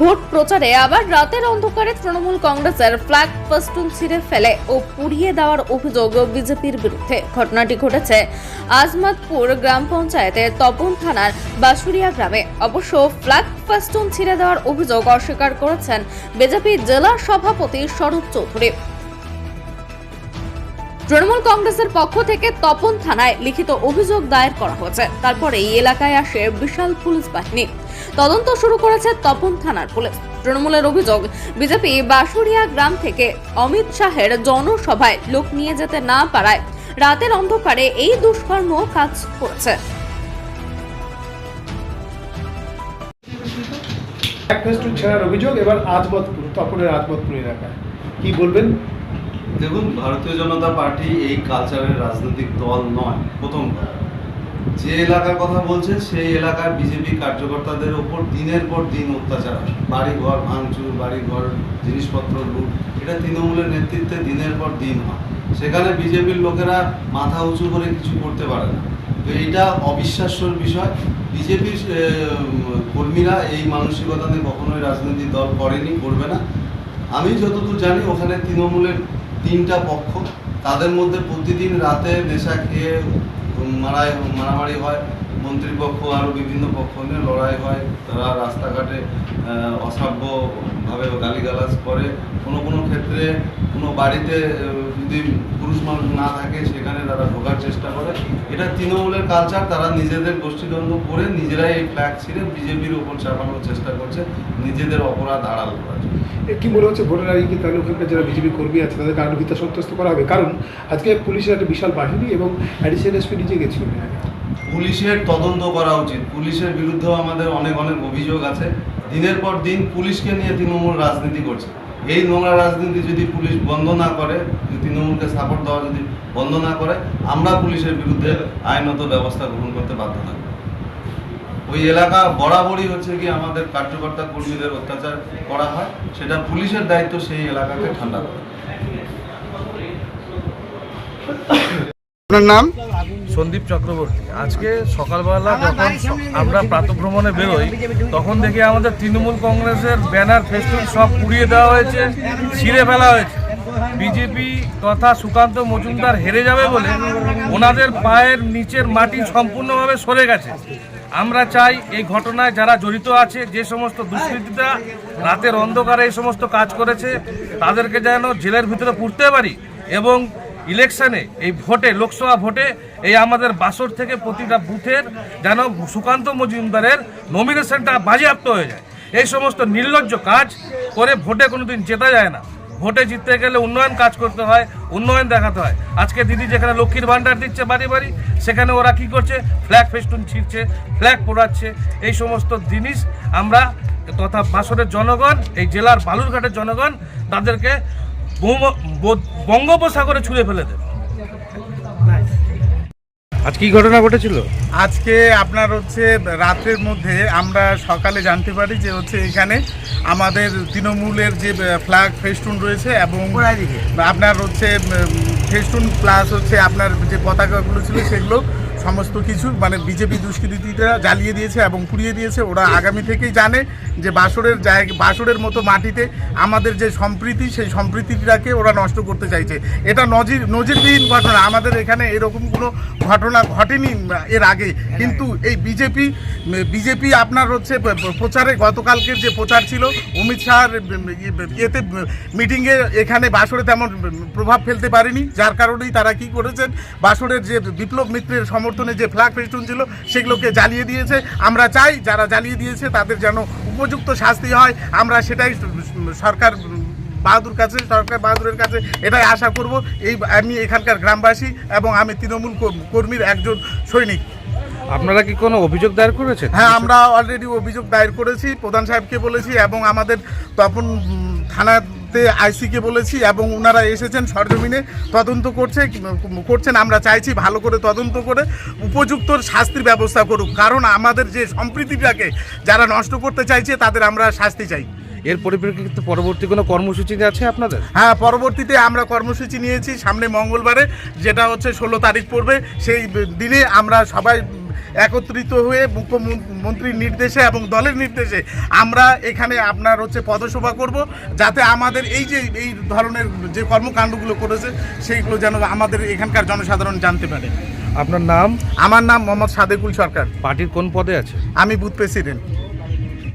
Vote প্রচারে আবার রাতের অন্ধকারে তৃণমূল কংগ্রেসের ফ্ল্যাগ পাস্টুন ছিঁড়ে ফেলে ও পুড়িয়ে দেওয়ার অভিযোগ বিজেপির বিরুদ্ধে। ঘটনাটি ঘটেছে আজমতপুর গ্রাম পঞ্চায়েতের তপন থানার বাসুরিয়া গ্রামে। অবশ্য ফ্ল্যাগ পাস্টুন ছিঁড়ে দেওয়ার অভিযোগ অস্বীকার করেছেন বিজেপির জেলা সভাপতি স্বরূপ চৌধুরী। তৃণমূল কংগ্রেসের পক্ষ থেকে তপন থানায় লিখিত অভিযোগ দায়ের করা হয়েছে। তারপরে এই এলাকায় আসে বিশাল পুলিশ বাহিনী। তদন্ত শুরু করেছে তপন থানার পুলিশ। তৃণমূলের অভিযোগ, বিজেপি বাঁশুড়িয়া গ্রাম থেকে অমিত শাহের জনসভায় লোক নিয়ে যেতে না পারায় রাতের অন্ধকারে এই দুষ্কর্ম কাজ করেছে। ছেড়ার অভিযোগ, এবার আজমতপুর, তপনের আজমতপুর এলাকায়। কি বলবেন? দেখুন, ভারতীয় জনতা পার্টি এই কালচারের রাজনৈতিক দল নয়, প্রথম যে এলাকার কথা বলছে সেই এলাকার বিজেপি কার্যকর্তাদের ওপর দিনের পর দিন অত্যাচার হয়। বাড়িঘর ভাঙচুর, বাড়িঘর জিনিসপত্র লুট, এটা তৃণমূলের নেতৃত্বে দিনের পর দিন হয়। সেখানে বিজেপির লোকেরা মাথা উঁচু করে কিছু করতে পারে না। তো এইটা অবিশ্বাস্যর বিষয়। বিজেপির কর্মীরা এই মানসিকতা নিয়ে কখনোই রাজনৈতিক দল করেনি, করবে না। আমি যতদূর জানি, ওখানে তৃণমূলের তিনটা পক্ষ। তাদের মধ্যে প্রতিদিন রাতে নেশা খেয়ে মারাই মারামারি হয়। মন্ত্রীপক্ষ আরও বিভিন্ন পক্ষ নিয়ে লড়াই হয়। তারা রাস্তাঘাটে অসভ্যভাবে গালিগালাজ করে। কোনো কোনো ক্ষেত্রে কোনো বাড়িতে যদি মানুষ না থাকে সেখানে তারা ঢোকার চেষ্টা করে। এটা তৃণমূলের কালচার তারা নিজেদের গোষ্ঠীদ্বন্দ্ব করে নিজেরাই এই ফ্ল্যাগ ছিঁড়ে বিজেপির ওপর চাপানোর চেষ্টা করছে নিজেদের অপরাধ আড়াল করার কি মনে হচ্ছে ভোটের আগে কি তাহলে ওখানকার যারা বিজেপি কর্মী আছে তাদের কারণভিত্তা সন্তুষ্ট করা হবে? কারণ আজকে পুলিশের একটা বিশাল বাহিনী এবং অ্যাডিশনাল এসপি নিজে গেছিলেন পুলিশের তদন্ত করা উচিত। পুলিশের বিরুদ্ধেও আমাদের অনেক অনেক অভিযোগ আছে। দিনের পর দিন পুলিশকে নিয়ে তৃণমূল রাজনীতি করছে। এই নোংরা রাজনীতি যদি পুলিশ বন্ধ না করে তৃণমূলকে সাপোর্ট দেওয়া যদি বন্ধ না করে আমরা পুলিশের বিরুদ্ধে আইনত ব্যবস্থা গ্রহণ করতে বাধ্য থাকব ওই এলাকা বরাবরই হচ্ছে কি আমাদের কার্যকর্তা কর্মীদের অত্যাচার করা হয় সেটা পুলিশের দায়িত্ব সেই এলাকাকে ঠান্ডা করা। আপনার নাম? সন্দীপ চক্রবর্তী। আজকে সকালবেলা যখন আমরা প্রাতভ্রমণে বেরোই তখন দেখি আমাদের তৃণমূল কংগ্রেসের ব্যানার ফেস্টুন সব পুড়িয়ে দেওয়া হয়েছে ছিঁড়ে ফেলা হয়েছে। বিজেপি তথা সুকান্ত মজুমদার হেরে যাবে বলে ওনাদের পায়ের নিচের মাটি সম্পূর্ণভাবে সরে গেছে। আমরা চাই এই ঘটনায় যারা জড়িত আছে, যে সমস্ত দুষ্কৃতীরা রাতের অন্ধকারে এই সমস্ত কাজ করেছে, তাদেরকে যেন জেলের ভিতরে পুড়তে পারি এবং ইলেকশনে এই ভোটে, লোকসভা ভোটে এই আমাদের বাসর থেকে প্রতিটা বুথের যেন সুকান্ত মজুমদারের নমিনেশনটা বাজেয়াপ্ত হয়ে যায়। এই সমস্ত নির্লজ্জ কাজ করে ভোটে কোনোদিন জেতা যায় না। ভোটে জিততে গেলে উন্নয়ন কাজ করতে হয়, উন্নয়ন দেখাতে হয়। আজকে দিদি যেখানে লক্ষ্মীর ভাণ্ডার দিচ্ছে বাড়ি বাড়ি, সেখানে ওরা কি করছে? ফ্ল্যাগ ফেস্টুন ছিঁড়ছে, ফ্ল্যাগ পোড়াচ্ছে। এই সমস্ত জিনিস আমরা তথা বাসরের জনগণ, এই জেলার বালুরঘাটের জনগণ, তাদেরকে বঙ্গোপসাগরে ছুঁড়ে ফেলে দেবে। আজ কি ঘটনা ঘটেছিল? আজকে আপনার হচ্ছে রাতের মধ্যে আমরা সকালে জানতে পারি যে হচ্ছে এখানে আমাদের তৃণমূলের যে ফ্ল্যাগ ফেস্টুন রয়েছে এবং আপনার হচ্ছে ফেস্টুন প্লাস হচ্ছে আপনার যে পতাকাগুলো ছিল সেগুলো সমস্ত কিছু মানে বিজেপি দুষ্কৃতীরা জ্বালিয়ে দিয়েছে এবং পুড়িয়ে দিয়েছে। ওরা আগামী থেকেই জানে যে বাসরের জায়গা বাসরের মতো মাটিতে আমাদের যে সম্প্রীতি, সেই সম্প্রীতিটাকে ওরা নষ্ট করতে চাইছে। এটা নজির, নজিরবিহীন ঘটনা। আমাদের এখানে এরকম কোনো ঘটনা ঘটেনি এর আগে। কিন্তু এই বিজেপি বিজেপি আপনার হচ্ছে প্রচারে গতকালকের যে প্রচার ছিল, অমিত শাহর ইয়েতে মিটিংয়ে এখানে বাসরে তেমন প্রভাব ফেলতে পারেনি। যার কারণেই তারা কি করেছেন? বাসরের যে বিপ্লব মিত্রের সমর্থনে যে ফ্ল্যাগ ফেস্টুন ছিল সেগুলোকে জ্বালিয়ে দিয়েছে। আমরা চাই যারা জ্বালিয়ে দিয়েছে তাদের যেন উপযুক্ত শাস্তি হয়। আমরা সেটাই সরকার বাহাদুর কাছে সরকার বাহাদুরের কাছে এটাই আশা করব। এই আমি এখানকার গ্রামবাসী এবং আমি তৃণমূল কর্মীর একজন সৈনিক। আপনারা কি কোনো অভিযোগ দায়ের করেছেন? হ্যাঁ আমরা অলরেডি অভিযোগ দায়ের করেছি প্রধান সাহেবকে বলেছি এবং আমাদের তপন উম, থানাতে আইসিকে বলেছি এবং ওনারা এসেছেন সরজমিনে তদন্ত করছে করছেন। আমরা চাইছি ভালো করে তদন্ত করে উপযুক্ত শাস্তির ব্যবস্থা করুক। কারণ আমাদের যে সম্প্রীতিটাকে যারা নষ্ট করতে চাইছে তাদের আমরা শাস্তি চাই। এর পরিপ্রেক্ষিতে পরবর্তী কোনো কর্মসূচি আছে আপনাদের? হ্যাঁ পরবর্তীতে আমরা কর্মসূচি নিয়েছি সামনে মঙ্গলবারে যেটা হচ্ছে ষোলো তারিখ পড়বে। সেই দিনে আমরা সবাই একত্রিত হয়ে মুখ্যমন্ত্রীর নির্দেশে এবং দলের নির্দেশে আমরা এখানে আপনার হচ্ছে পদসভা করব যাতে আমাদের এই যে এই ধরনের যে কর্মকাণ্ডগুলো করেছে সেইগুলো যেন আমাদের এখানকার জনসাধারণ জানতে পারে। আপনার নাম? আমার নাম মোহাম্মদ সাদেকুল সরকার। পার্টির কোন পদে আছে? আমি বুথ প্রেসিডেন্ট।